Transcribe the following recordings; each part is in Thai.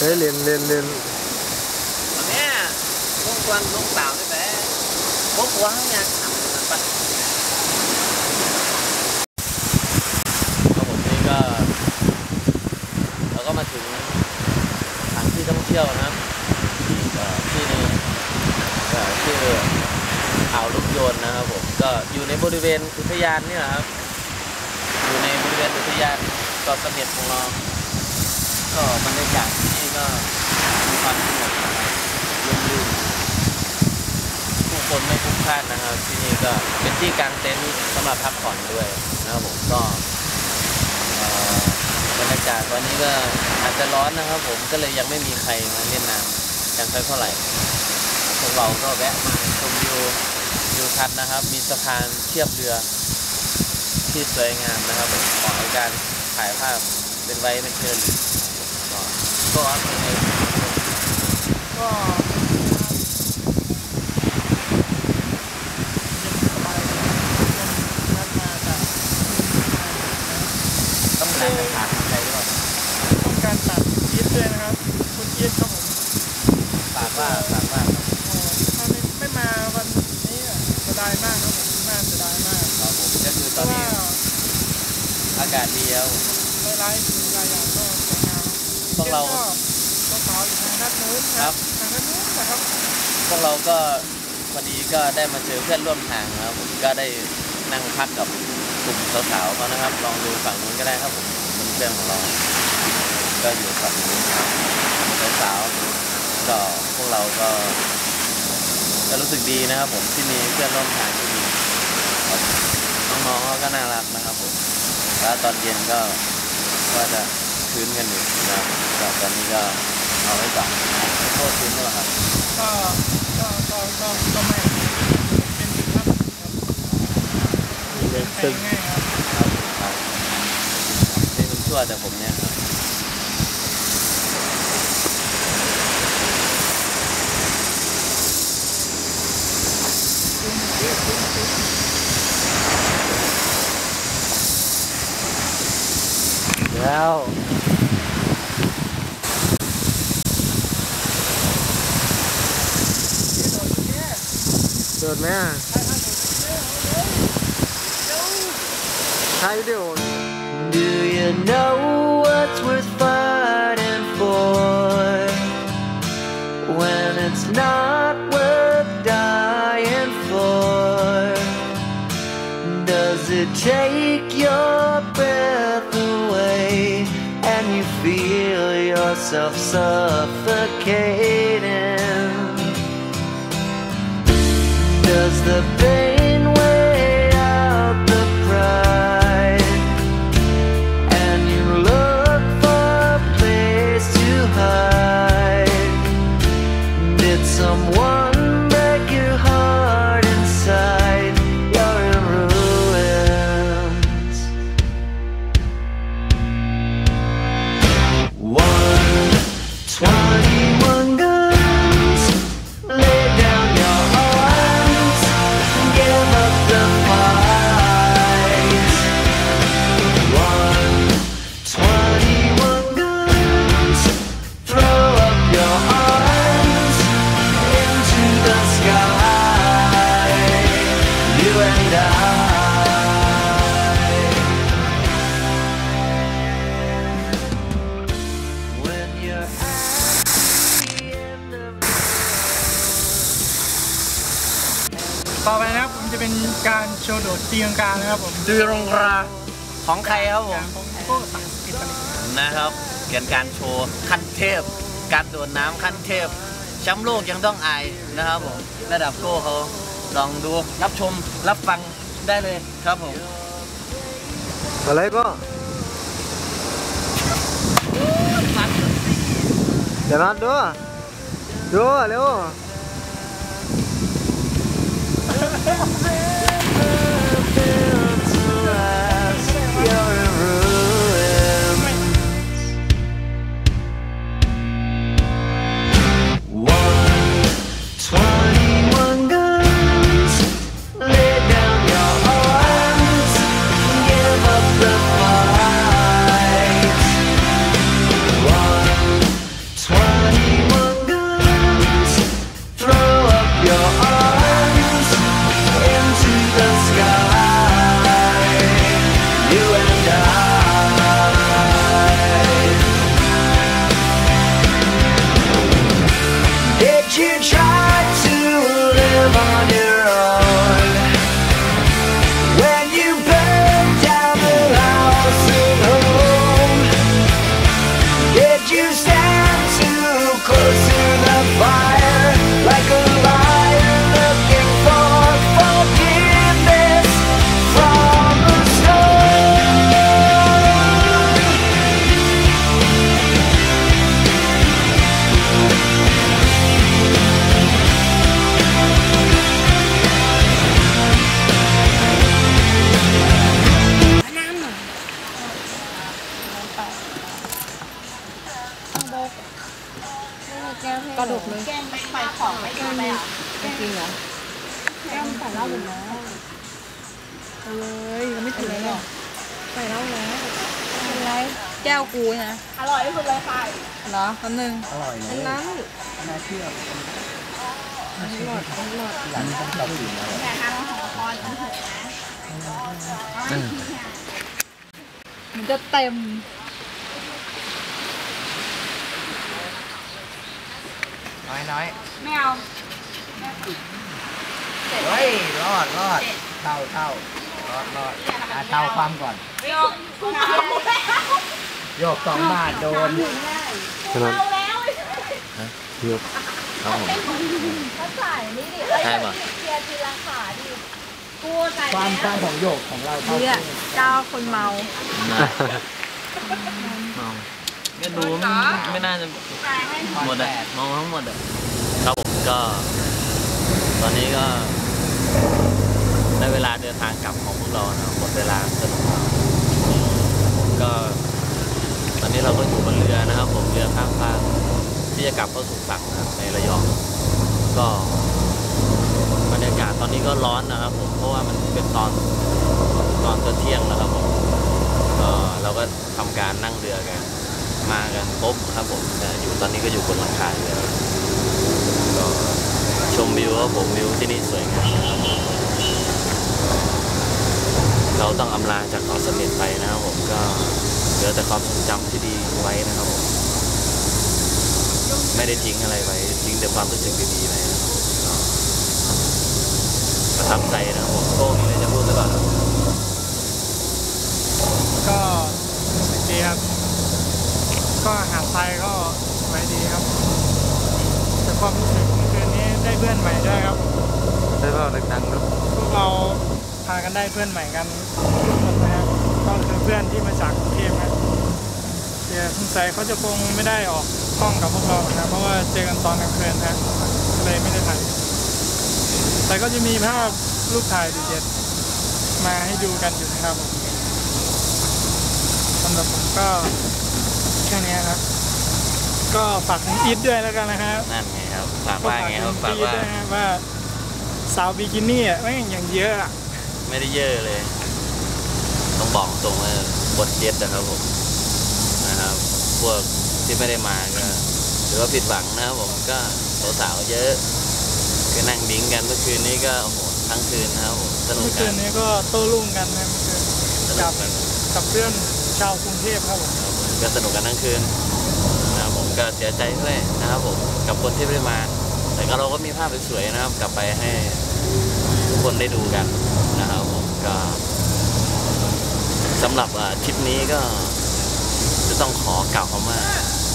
เฮ้ยเล่นเล่นเล่นตอนเนี้ยลุงกวนลุงสาวได้ไหมพวกหัวข้างยางทำมันปะครับผมนี่ก็เราก็มาถึงสถานที่ท่องเที่ยวนะครับเอ่อที่นี่เอ่อชื่ออ่าวลูกโยนนะครับผมก็อยู่ในบริเวณอุทยานนี่แหละครับ อยู่ในบริเวณอุทยานเกาะเสม็ดของเรา ก็บรรยากาศที่นี่ก็มีความสงบร่มรื่นผู้คนไม่พลุกพล่านนะครับ ที่นี่ก็เป็นที่กางเต็นท์สำหรับพักผ่อนด้วยนะครับผมก็บรรยากาศวันนี้ก็อาจจะร้อนนะครับผมก็เลยยังไม่มีใครมาเล่นน้ำกันสักเท่าไหร่พวกเราก็แวะมาชมวิววิวทัศน์นะครับ มีสะพานเทียบเรือที่สวยงามนะครับเหมาะกับการถ่ายภาพเป็นไว้เป็นเชิญก็ ก็อัพเลยก็ต้องการจะถามใครหรือเปล่าต้องการตัดยีดด้วยนะครับ คุณยีดครับผมฝากว่าฝากว่าถ้าไม่ไม่มาวันนี้อะเสียดายมากครับผมน่าเสียดายมากครับผมก็คือตอนนี้อากาศดีแล้วหลายๆสิ่งหลายอย่างก็ วยงามพวกเราก็สาวๆอยู่ทางด้านนู้นนะครับทางด้านนู้นนะครับ พวกเราก็พอดีก็ได้มาเจอเพื่อนร่วมทางนะครับผมก็ได้นั่งพักกับกลุ่มสาวๆเขานะครับ ลองดูฝั่งนู้นก็ได้ครับผมเพื่อนของเรา ก็อยู่ฝั่งนู้นครับสาวๆก็พวกเราก็ก็รู้สึกดีนะครับ ผมที่มีเพื่อนร่วมทางที่ดีครับน้องๆเขาก็น่ารักนะครับผมแล้วตอนเย็นก็ก็จะ คืนกันอยู่นะครับก็ตอนนี้ก็เอาไว้ก่อนโทษคืนแล้วครับก็ก็ก็ก็ก็ไม่เป็นจุดรับครับเป็นแพตึงกง่ายครับครับครับนี่มันชั่วแต่ผมเนี่ยครับ แล้ว โดดไหมอะถ่ายวิดีโอ Do you know what's worth fighting for when it's not worth dying for? Does it take your breath away and you feel yourself suffocating? The You and I. When you're at the end of ต่อไปนะครับผมจะเป็นการโชว์โดดตีลังกานะครับผมดือรงราของใครครับผมของโก้สังกิตตลิกนะครับเกี่ยวกับการโชว์ขั้นเทพ การโดดน้ำขั้นเทพแชมป์โลกยังต้องอายนะครับผมระดับโก้เขา ลองดูรับชมรับฟังได้เลยครับผม อะไรก็เดี๋ยวมาดูดูเร็ว แก้วกูนะอร่อยที่สุดเลยค่ะเหรอคำหนึ่งอร่อยเลยนั้นน่าเชื่ออร่อยอร่อยหลังต้องตัดสินนะแต่ทำของคอนมันถูกนะมันจะเต็มน้อยน้อยไม่เอาเฮ้ยรอดรอดเท่าเท่ารอดรอดอะเท่าความก่อนโยกคุณเอาแล้ว โยกสองบาทโดนเอาแล้วครับผมก็ใส่นี่ดิใช่ปะเทียร์ทีละขาดิกูใส่ความคแล้ววามของโยกของเราเท่าเนี่ยเจ้าคนเมานะเมาก็ดูไม่ไม่น่าจะใส่ให้หมดอะมองทั้งหมดอะครับผมก็ ตอนนี้ก็ได้เวลาเดินทางกลับของพวกเรานะหมดเวลาสนุกแล้วก็ตอ นี้เราก็อยู่บนเรือนะครับ ผมเรือข้ามฟากที่จะกลับเข้าสู่ฝั่งนะครับในระยองก็บรรยากาศตอนนี้ก็ร้อนนะครับ ผมเพราะว่ามันเป็นตอนตอนตอนเที่ยงแล้วครับผมก็เราก็ทำการนั่งเรือกัน มากันครบครับผมอยู่ตอนนี้ก็อยู่บนหลังคาเรือก็ชมวิวครับผมวิวที่นี่สวยงามนะครับเราต้องอำลาจากเกาะเสม็ดไปนะครับผมก็ เหลือแต่ความทรงจำที่ดีไว้นะครับผมไม่ได้ทิ้งอะไรไว้ทิ้งแต่ความรู้สึกดีๆไว้นะครับก็ประทับใจนะครับผมโก้มีอะไรจะพูดหรือเปล่าครับก็รู้สึกดีครับ ก็หาดทรายก็สวยดีครับ แต่ความรู้สึกเมื่อคืนนี้ได้เพื่อนใหม่ด้วยครับได้เปล่าดังๆลูกพวกเราพากันได้เพื่อนใหม่กันทุกคนนะครับก็คือเพื่อนที่มาจากกรุงเทพนะเดี๋ยว สงสัยเขาจะคงไม่ได้ออกห้องกับพวกเรานะเพราะว่าเจอกันตอนกลางคืนนะก็เลยไม่ได้ถ่ายแต่ก็จะมีภาพรูปถ่ายเด็ดๆมาให้ดูกันอยู่นะครับผมสำหรับผมก็แค่นี้ครับ ก็ฝากถึงอีทด้วยแล้วกันนะครับนั่นไงครับฝากว่าไงครับฝากอีทว่าด้วยนะครับว่าสาวบิกินี่อะแม่งอย่างเยอะอะไม่ได้เยอะเลย ต้องบอกตรงว่าบทเย็ดนะครับผมนะครับ พวกที่ไม่ได้มาก็ถือว่าผิดหวังนะครับผมก็สาวๆเยอะก็นั่งดิ้งกันเมื่อคืนนี้ก็โอ้โหทั้งคืนนะครับผมสนุกเมื่อกัคืนนนี้ก็โต้รุ่งกันนะเมื่อคืนสนุกกัน กับเพื่อนชาวกรุงเทพครับผมครับผมก็สนุกกันทั้งคืนนะครับผมก็เสียใจด้วยนะครับผมกับคนที่ไม่ได้มา แต่ก็เราก็มีภาพสวยๆนะครับ กลับไปให้ทุกคนได้ดูกันนะครับผมก็สำหรับอ่าทริปนี้ก็ จะต้องขอกล่าวคำว่า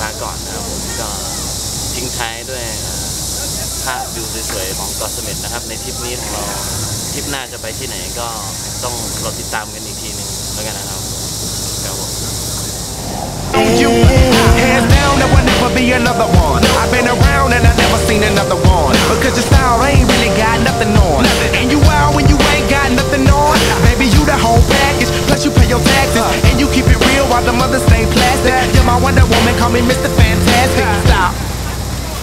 ลาก่อนนะครับผมก็ทิ้งท้ายด้วยอ่าภาพวิวสวยๆของเกาะเสม็ดนะครับ ในทริปนี้ของเราทริปหน้าจะไปที่ไหนก็ต้องรอติดตามกันอีกทีหนึ่งแล้วกันนะครับครับผม you. Hands down, there will never be another one. I've been around and I never seen another one. Because your style ain't really got nothing on. And you out when you ain't got nothing on. Baby, you the whole package. Plus you pay your taxes. And you keep it real while the mothers stay plastic. You're my Wonder Woman, call me Mr. Fantastic. Stop.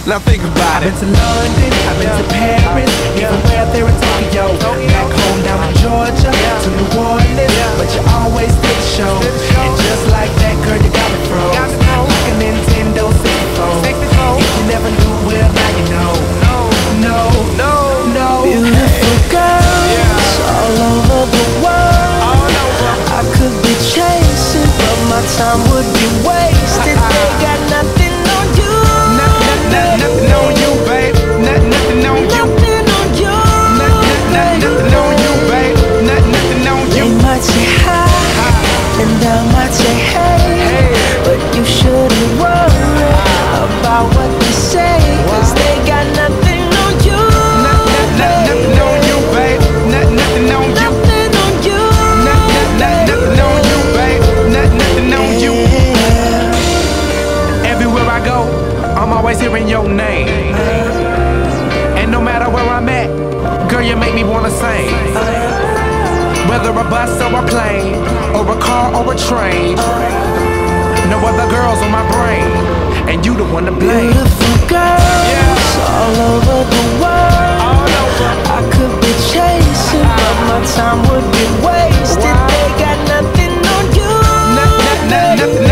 Now think about it. I've been to London, I've been to Paris, even where there in Tokyo. Back home down in Georgia, to New Orleans, but you always did the show. And just like that, girl, you got me froze. Like a Nintendo 64. If you never knew, well now you know. No, no, no. Beautiful girls plane, or a car or a train. No other girls on my brain. and you the one to blame. Beautiful girls all over the world. All over. I could be chasing, but my time would be wasted. They got nothing on you. Not, not, not, nothing